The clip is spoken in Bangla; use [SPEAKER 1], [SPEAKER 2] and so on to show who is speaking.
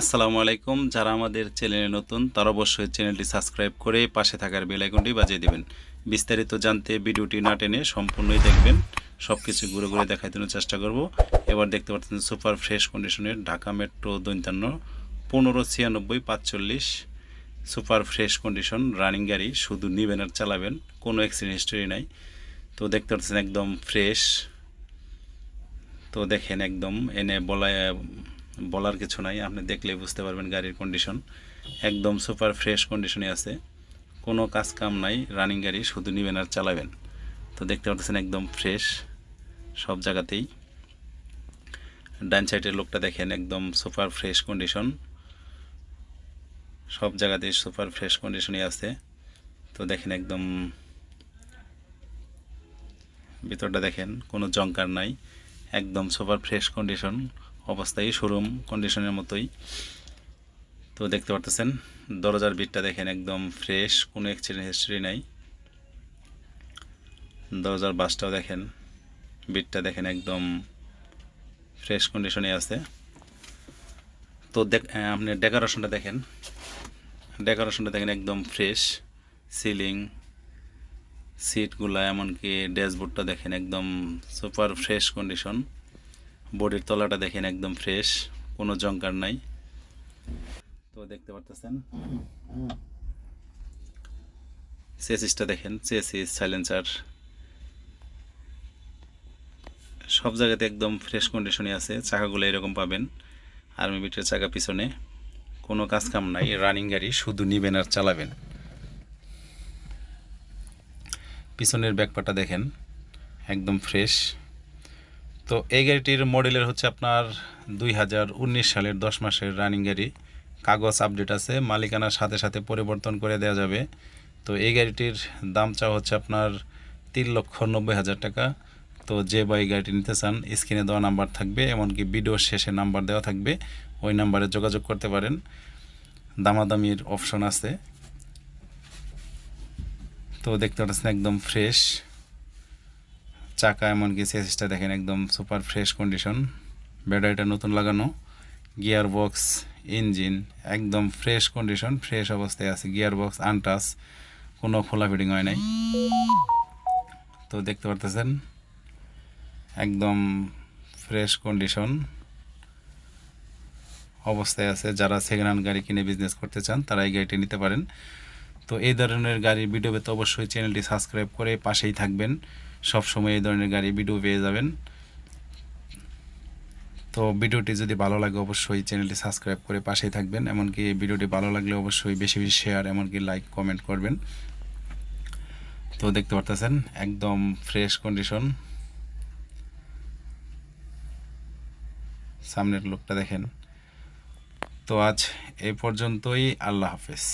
[SPEAKER 1] আসসালামু আলাইকুম। যারা আমাদের চ্যানেলে নতুন, তারা অবশ্যই চ্যানেলটি সাবস্ক্রাইব করে পাশে থাকার বেল আইকনটি বাজিয়ে দেবেন। বিস্তারিত জানতে ভিডিওটি না টেনে সম্পূর্ণই দেখবেন। সব কিছু ঘুরে ঘুরে দেখার জন্য চেষ্টা করব। এবার দেখতে পাচ্ছেন সুপার ফ্রেশ কন্ডিশনের ঢাকা মেট্রো দৈন্তান্ন পনেরো ছিয়ানব্বই পাঁচচল্লিশ। সুপার ফ্রেশ কন্ডিশন, রানিং গাড়ি, শুধু নিবেন আর চালাবেন, কোনো অ্যাক্সিডেন্ট হিস্টোরি নাই। তো দেখতে পাচ্ছেন একদম ফ্রেশ। তো দেখেন একদম, এনে বলায় বলার কিছু নাই, আপনি দেখলে বুঝতে পারবেন গাড়ির কন্ডিশন একদম সুপার ফ্রেশ কন্ডিশনে আছে। কোনো কাজ কাম নাই রানিং গাড়ি, শুধু নিবেন আর চালাবেন। তো দেখতে পাচ্ছেন একদম ফ্রেশ সব জায়গাতেই। ডান সাইডের লোকটা দেখেন, একদম সুপার ফ্রেশ কন্ডিশন সব জায়গাতেই সুপার ফ্রেশ কন্ডিশনে আছে। তো দেখেন একদম, ভিতরটা দেখেন, কোনো জঙ্কার নাই। একদম সুপার ফ্রেশ কন্ডিশন অবস্থায় শোরুম কন্ডিশনের মতোই। তো দেখতে পারতেছেন, দরজার বিটটা দেখেন একদম ফ্রেশ কোনো অ্যাক্সিডেন্ট হিস্ট্রি নাই। দরজার বাসটাও দেখেন বিটটা দেখেন একদম ফ্রেশ কন্ডিশনে আছে। তো দেখ আপনি ডেকোরেশনটা দেখেন। ডেকোরেশনটা দেখেন একদম ফ্রেশ সিলিং সিটগুলা এমনকি ড্যাশবোর্ডটা দেখেন একদম সুপার ফ্রেশ কন্ডিশন বডির তলাটা দেখেন একদম ফ্রেশ কোনো জঙ্কার নাই। তো দেখতে পারতেছেন? চেসিসটা দেখেন, চেসিস সাইলেন্সার সব জায়গাতে একদম ফ্রেশ কন্ডিশনে আছে, চাকাগুলো এরকম পাবেন আর্মি বিটের চাকা পিছনে। কোনো কাজ কাম নাই রানিং গাড়ি, শুধু নিবেন আর চালাবেন। পিছনের ব্যাকপাটা দেখেন, একদম ফ্রেশ তো এই গাড়িটির মডেলের হচ্ছে আপনার দুই হাজার উনিশ সালের দশ মাসের রানিং গাড়ি। কাগজ আপডেট আছে, মালিকানার সাথে সাথে পরিবর্তন করে দেওয়া যাবে। তো এই গাড়িটির দাম চাওয়া হচ্ছে আপনার তিন লক্ষ নব্বই হাজার টাকা। তো যে বা এই গাড়িটি নিতে চান স্ক্রিনে দেওয়া নাম্বার থাকবে, এমনকি ভিডিওর শেষে নাম্বার দেওয়া থাকবে, ওই নাম্বারে যোগাযোগ করতে পারেন। দামাদামির অপশন আছে। তো দেখতে পাচ্ছেন একদম ফ্রেশ চাকা এমনকি চেসিসটা দেখেন একদম সুপার ফ্রেশ কন্ডিশন ব্যাটারিটা নতুন লাগানো। গিয়ার বক্স ইঞ্জিন একদম ফ্রেশ কন্ডিশন ফ্রেশ অবস্থায় আছে। গিয়ার বক্স আনটাচ কোনো খোলা ফিটিং হয় নাই। তো দেখতে পারতেছেন, একদম ফ্রেশ কন্ডিশন অবস্থায় আছে। যারা সেকেন্ড হ্যান্ড গাড়ি কিনে বিজনেস করতে চান, তারা এই গাড়িটি নিতে পারেন। তো এই ধরনের গাড়ির ভিডিও পেতে অবশ্যই চ্যানেলটি সাবস্ক্রাইব করে পাশেই থাকবেন। সব সময় এই ধরনের গাড়ি ভিডিও পেয়ে যাবেন। তো ভিডিওটি যদি ভালো লাগে অবশ্যই চ্যানেলটি সাবস্ক্রাইব করে পাশেই থাকবেন, এমনকি ভিডিওটি ভালো লাগলে অবশ্যই বেশি বেশি শেয়ার, এমনকি লাইক, কমেন্ট করবেন। তো দেখতে পারতেছেন, একদম ফ্রেশ কন্ডিশন। সামনের লোকটা দেখেন। তো আজ এই পর্যন্তই, আল্লাহ হাফেজ।